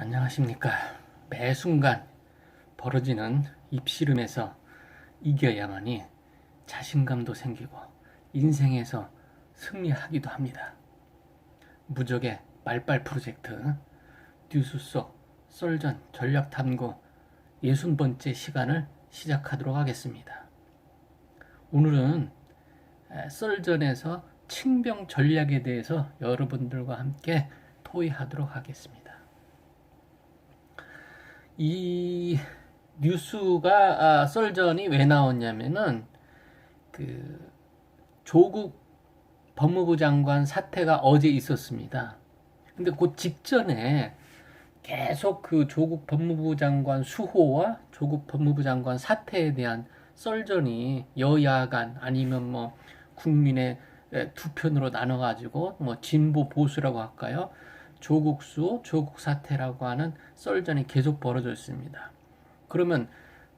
안녕하십니까. 매 순간 벌어지는 입씨름에서 이겨야만이 자신감도 생기고 인생에서 승리하기도 합니다. 무적의 말빨 프로젝트 뉴스 속 썰전 전략 탐구 60번째 시간을 시작하도록 하겠습니다. 오늘은 에, 썰전에서 칭병 전략에 대해서 여러분들과 함께 토의하도록 하겠습니다. 이 뉴스가 아, 썰전이 왜 나왔냐면은 그 조국 법무부 장관 사태가 어제 있었습니다. 근데 그 직전에 계속 그 조국 법무부 장관 수호와 조국 법무부 장관 사태에 대한 썰전이 여야 간 아니면 뭐 국민의 에, 두 편으로 나눠가지고 뭐 진보 보수라고 할까요? 조국수, 조국 사태라고 하는 썰전이 계속 벌어져 있습니다. 그러면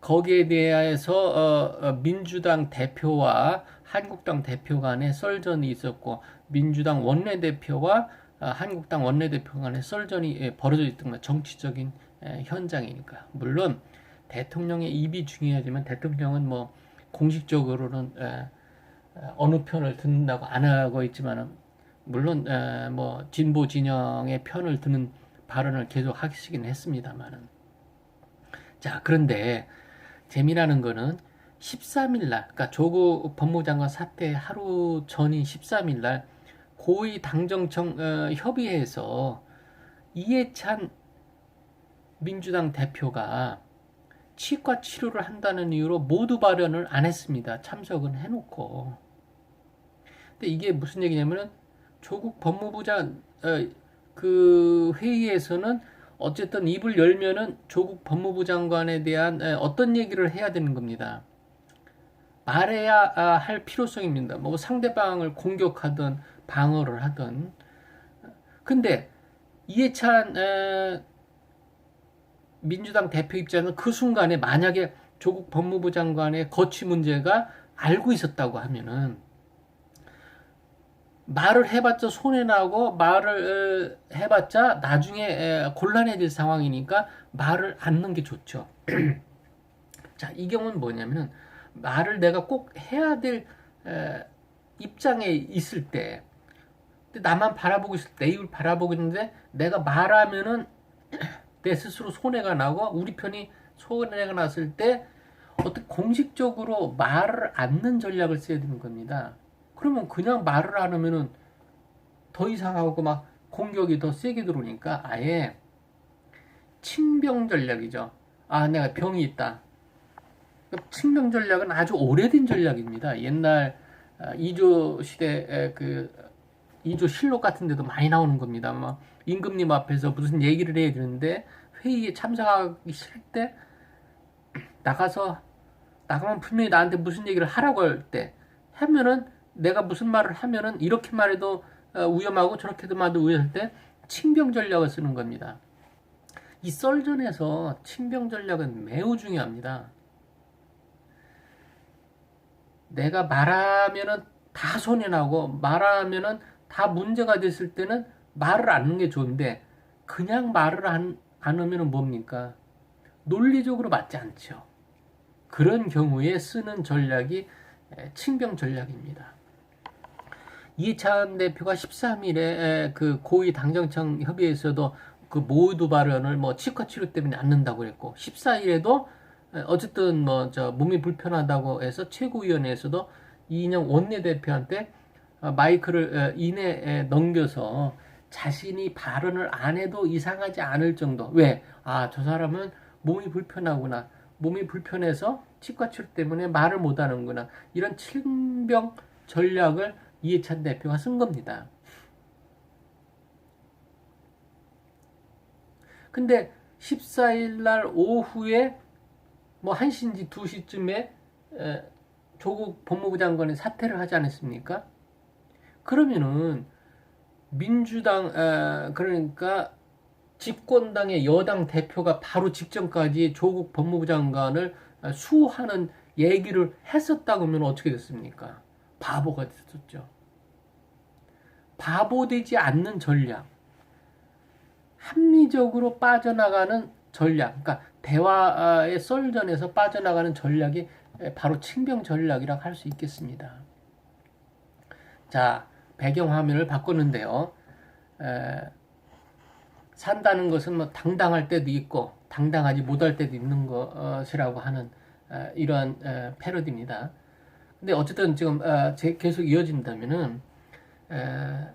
거기에 대해서 어, 어, 민주당 대표와 한국당 대표 간의 썰전이 있었고 민주당 원내대표와 어, 한국당 원내대표 간의 썰전이 예, 벌어져 있던 것 정치적인 에, 현장이니까 물론 대통령의 입이 중요하지만 대통령은 뭐 공식적으로는 에, 에, 어느 편을 듣는다고 안 하고 있지만은 물론 에, 뭐 진보 진영의 편을 드는 발언을 계속 하시긴 했습니다만은 자 그런데 재미나는 거는 13일 날 그러니까 조국 법무장관 사태 하루 전인 13일 날 고위 당정청 어, 협의회에서 이해찬 민주당 대표가 치과 치료를 한다는 이유로 모두 발언을 안 했습니다. 참석은 해놓고. 근데 이게 무슨 얘기냐면은 조국 법무부장 어, 그 회의에서는 어쨌든 입을 열면은 조국 법무부 장관에 대한 에, 어떤 얘기를 해야 되는 겁니다. 말해야 아, 할 필요성입니다. 뭐 상대방을 공격하든 방어를 하든. 근데 이해찬 에, 민주당 대표 입장은 그 순간에 만약에 조국 법무부 장관의 거취 문제가 알고 있었다고 하면은 말을 해봤자 손해나고 말을 에, 해봤자 나중에 에, 곤란해질 상황이니까 말을 않는 게 좋죠. 자, 이 경우는 뭐냐면은 말을 내가 꼭 해야 될 에, 입장에 있을 때, 나만 바라보고 있을 때, 내 입을 바라보고 있는데 내가 말하면은 내 스스로 손해가 나고 우리 편이 손해가 났을 때 어떻게 공식적으로 말을 않는 전략을 써야 되는 겁니다. 그러면 그냥 말을 안 하면은 더 이상하고 막 공격이 더 세게 들어오니까 아예 칭병 전략이죠. 아, 내가 병이 있다. 칭병 전략은 아주 오래된 전략입니다. 옛날 아, 이조 시대 그 이조 실록 같은 데도 많이 나오는 겁니다. 막 임금님 앞에서 무슨 얘기를 해야 되는데 회의에 참석하기 싫을 때 나가서 나가면 분명히 나한테 무슨 얘기를 하라고 할 때 하면은 내가 무슨 말을 하면은 이렇게 말해도 어, 위험하고 저렇게도 말도 위험할 때 칭병 전략을 쓰는 겁니다. 이 썰전에서 칭병 전략은 매우 중요합니다. 내가 말하면은 다 손해나고 말하면은 다 문제가 됐을 때는 말을 안 하는 게 좋은데 그냥 말을 안, 안 하면은 뭡니까? 논리적으로 맞지 않죠. 그런 경우에 쓰는 전략이 칭병 전략입니다. 이해찬 대표가 13일에 그 고위 당정청 협의에서도 그 모두 발언을 뭐 치과 치료 때문에 않는다고 그랬고 14일에도 어쨌든 뭐 저 몸이 불편하다고 해서 최고위원회에서도 이인영 원내대표한테 마이크를 이내에 넘겨서 자신이 발언을 안 해도 이상하지 않을 정도. 왜? 아, 저 사람은 몸이 불편하구나. 몸이 불편해서 치과 치료 때문에 말을 못 하는구나. 이런 칭병 전략을 이해찬 대표가 쓴 겁니다. 근데 14일 날 오후에 뭐 1시인지 2시쯤에 조국 법무부 장관이 사퇴를 하지 않았습니까? 그러면은 민주당 그러니까 집권당의 여당 대표가 바로 직전까지 조국 법무부 장관을 수호하는 얘기를 했었다고 하면 어떻게 됐습니까? 바보가 됐었죠. 바보 되지 않는 전략. 합리적으로 빠져나가는 전략, 그러니까 대화의 썰전에서 빠져나가는 전략이 바로 칭병 전략이라고 할 수 있겠습니다. 자, 배경 화면을 바꿨는데요. 에, 산다는 것은 뭐 당당할 때도 있고 당당하지 못할 때도 있는 것이라고 하는 에, 이러한 에, 패러디입니다. 근데 어쨌든 지금 어, 제 계속 이어진다면은 에,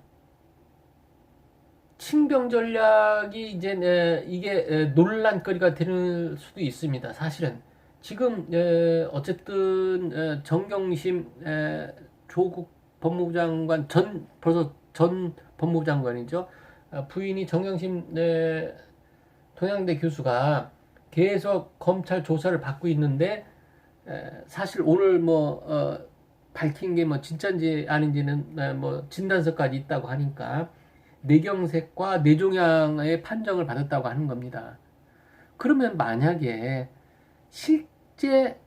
칭병 전략이 이제 에, 이게 에, 논란거리가 되는 수도 있습니다. 사실은 지금 에, 어쨌든 에, 정경심 에, 조국 법무부 장관 전 벌써 전 법무부 장관이죠. 어, 부인이 정경심 에, 동양대 교수가 계속 검찰 조사를 받고 있는데 에, 사실 오늘 뭐 어, 밝힌 게 뭐 진짜인지 아닌지는 에, 뭐 진단서까지 있다고 하니까 뇌경색과 뇌종양의 판정을 받았다고 하는 겁니다. 그러면 만약에 실제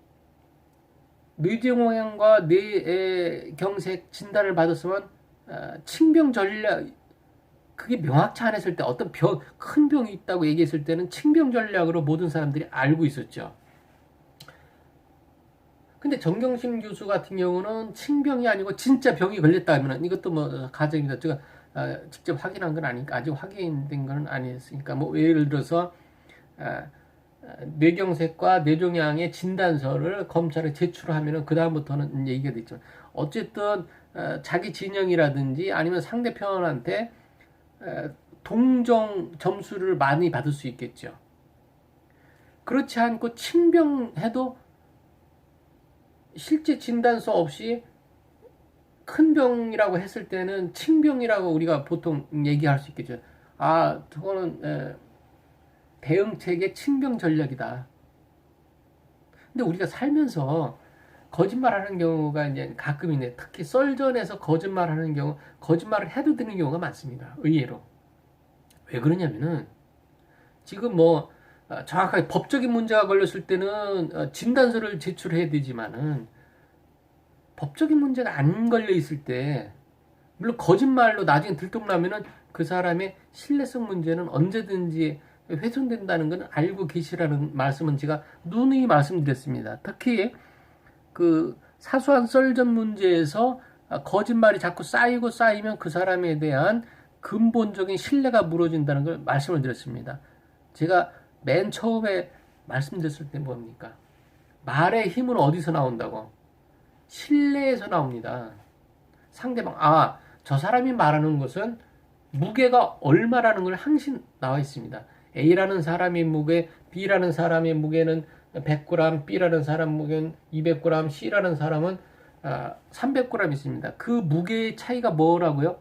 뇌종양과 뇌경색 진단을 받았으면 어, 칭병 전략 그게 명확치 않았을 때 어떤 병, 큰 병이 있다고 얘기했을 때는 칭병 전략으로 모든 사람들이 알고 있었죠. 근데 정경심 교수 같은 경우는 칭병이 아니고 진짜 병이 걸렸다면 이것도 뭐 가정이다. 제가 어, 직접 확인한 건 아니니까 아직 확인된 건 아니었으니까 뭐 예를 들어서 어, 뇌경색과 뇌종양의 진단서를 검찰에 제출하면은 그 다음부터는 얘기가 됐죠. 어쨌든 어, 자기 진영이라든지 아니면 상대편한테 어, 동정 점수를 많이 받을 수 있겠죠. 그렇지 않고 칭병해도 실제 진단서 없이 큰 병이라고 했을 때는 칭병이라고 우리가 보통 얘기할 수 있겠죠. 아, 저거는 에, 대응책의 칭병 전략이다. 근데 우리가 살면서 거짓말하는 경우가 이제 가끔 있네. 특히 썰전에서 거짓말하는 경우, 거짓말을 해도 되는 경우가 많습니다. 의외로. 왜 그러냐면은 지금 뭐 어, 정확하게 법적인 문제가 걸렸을 때는 어, 진단서를 제출해야 되지만은 법적인 문제가 안 걸려 있을 때 물론 거짓말로 나중에 들통나면은 그 사람의 신뢰성 문제는 언제든지 훼손된다는 건 알고 계시라는 말씀은 제가 누누이 말씀드렸습니다. 특히 그 사소한 썰전 문제에서 거짓말이 자꾸 쌓이고 쌓이면 그 사람에 대한 근본적인 신뢰가 무너진다는 걸 말씀을 드렸습니다. 제가 맨 처음에 말씀드렸을 때 뭡니까? 말의 힘은 어디서 나온다고? 신뢰에서 나옵니다. 상대방, 아, 저 사람이 말하는 것은 무게가 얼마라는 걸 항상 나와 있습니다. A라는 사람의 무게, B라는 사람의 무게는 100g, B라는 사람 무게는 200g, C라는 사람은 300g 있습니다. 그 무게의 차이가 뭐라고요?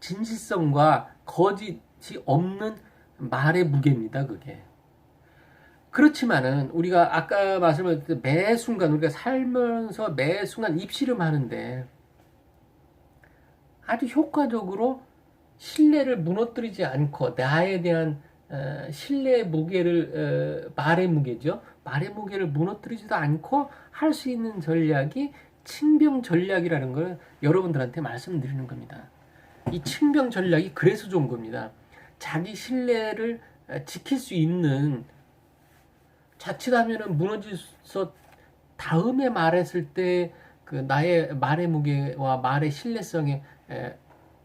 진실성과 거짓이 없는 말의 무게입니다, 그게. 그렇지만은 우리가 아까 드린 매 순간 우리가 살면서 매 순간 입씨름 하는데 아주 효과적으로 신뢰를 무너뜨리지 않고 나에 대한 어, 신뢰의 무게를 어, 말의 무게죠. 말의 무게를 무너뜨리지도 않고 할 수 있는 전략이 친병 전략이라는 걸 여러분들한테 말씀드리는 겁니다. 이 친병 전략이 그래서 좋은 겁니다. 자기 신뢰를 어, 지킬 수 있는 자칫하면은 무너져서 다음에 말했을 때 그 나의 말의 무게와 말의 신뢰성에 에,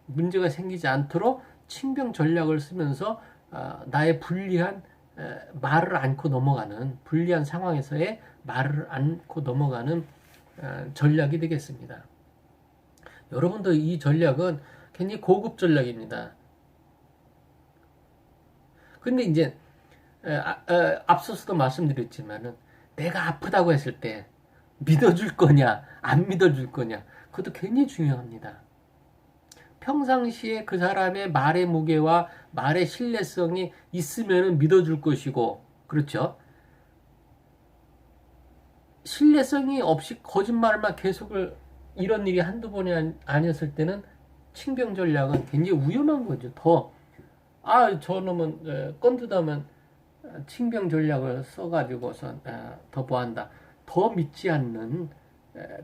문제가 생기지 않도록 친병 전략을 쓰면서 어, 나의 불리한 에, 말을 않고 넘어가는 불리한 상황에서의 말을 않고 넘어가는 어, 전략이 되겠습니다. 여러분도 이 전략은 굉장히 고급 전략입니다. 근데 이제 아, 어, 앞서서도 말씀드렸지만은 내가 아프다고 했을 때 믿어줄 거냐 안 믿어줄 거냐 그것도 굉장히 중요합니다. 평상시에 그 사람의 말의 무게와 말의 신뢰성이 있으면 믿어줄 것이고 그렇죠. 신뢰성이 없이 거짓말만 계속을 이런 일이 한두 번이 아니었을 때는 칭병 전략은 굉장히 위험한 거죠. 더, 아, 저놈은, 건드다면 칭병 전략을 써가지고서 더 보한다. 더 믿지 않는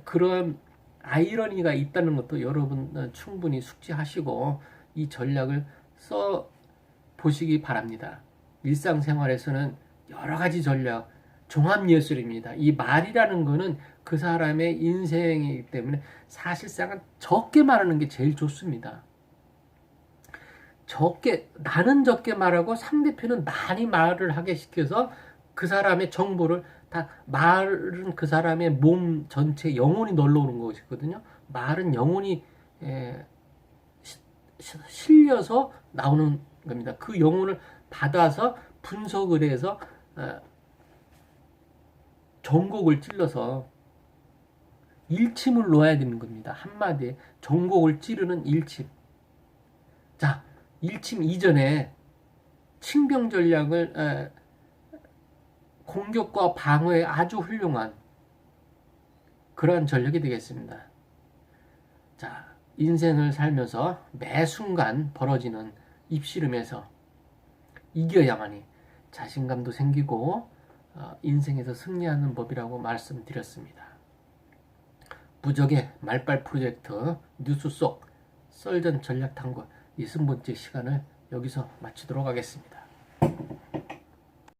그런 아이러니가 있다는 것도 여러분 충분히 숙지하시고 이 전략을 써 보시기 바랍니다. 일상생활에서는 여러 가지 전략, 종합예술입니다. 이 말이라는 거는 그 사람의 인생이기 때문에 사실상은 적게 말하는 게 제일 좋습니다. 적게, 나는 적게 말하고 상대편은 많이 말을 하게 시켜서 그 사람의 정보를 다 말은 그 사람의 몸 전체 영혼이 널러오는 것이거든요. 말은 영혼이 에, 시- 시- 실려서 나오는 겁니다. 그 영혼을 받아서 분석을 해서 어, 전곡을 찔러서 일침을 놓아야 되는 겁니다. 한마디에 전곡을 찌르는 일침. 자, 일침 이전에 칭병 전략을 에, 공격과 방어에 아주 훌륭한 그러한 전략이 되겠습니다. 자, 인생을 살면서 매 순간 벌어지는 입씨름에서 이겨야만이 자신감도 생기고 어, 인생에서 승리하는 법이라고 말씀드렸습니다. 부적의 말빨 프로젝트 뉴스 속 썰전 전략 탐구 20번째 시간을 여기서 마치도록 하겠습니다.